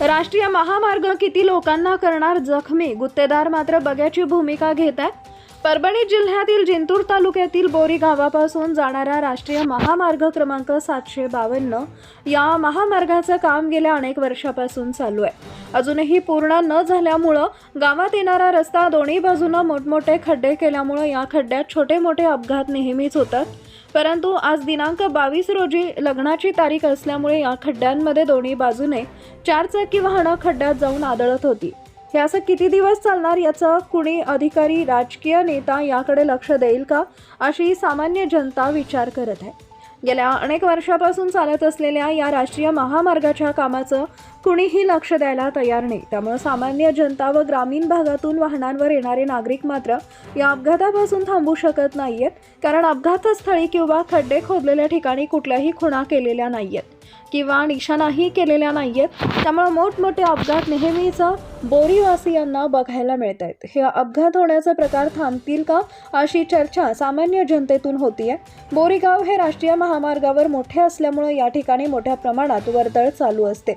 राष्ट्रीय महामार्ग किती लोकांना करणार जखमी? गुत्तेदार मात्र बग्याची भूमिका घेत आहे परभणी जिल्ह्यातील जिंतूर तालुक्यातील बोरी गावापासून जाणारा राष्ट्रीय महामार्ग क्रमांक सातशे बावन्न या महामार्गाचं काम गेल्या अनेक वर्षापासून चालू आहे. अजूनही पूर्ण न झाल्यामुळं गावात येणारा रस्ता दोन्ही बाजूनं मोठमोठे खड्डे केल्यामुळं या खड्ड्यात छोटे मोठे अपघात नेहमीच होतात. परंतु आज दिनांक बावीस रोजी लग्नाची तारीख असल्यामुळे या खड्ड्यांमध्ये दोन्ही बाजूने चारचाकी वाहनं खड्ड्यात जाऊन आदळत होती. हे असं किती दिवस चालणार याचं कुणी अधिकारी राजकीय नेता याकडे लक्ष देईल का अशी सामान्य जनता विचार करत आहे. गेल्या अनेक वर्षापासून चालत असलेल्या या राष्ट्रीय महामार्गाच्या कामाचं कुणीही लक्ष द्यायला तयार नाही. त्यामुळे सामान्य जनता व ग्रामीण भागातून वाहनांवर येणारे नागरिक मात्र या अपघातापासून थांबू शकत नाहीयेत. कारण अपघातस्थळी किंवा खड्डे खोदलेल्या ठिकाणी कुठल्याही खुणा केलेल्या नाहीयेत किंवा निशाणाही केलेल्या नाहीयेत. त्यामुळे मोठमोठे अपघात नेहमीच बोरीवासियांना बघायला मिळत आहेत हे अपघात होण्याचे प्रकार थांबतील का अशी चर्चा सामान्य जनतेतून होतीये. बोरीगाव हे राष्ट्रीय महामार्गावर मोठे असल्यामुळे या ठिकाणी मोठ्या प्रमाणात वर्दळ चालू असते.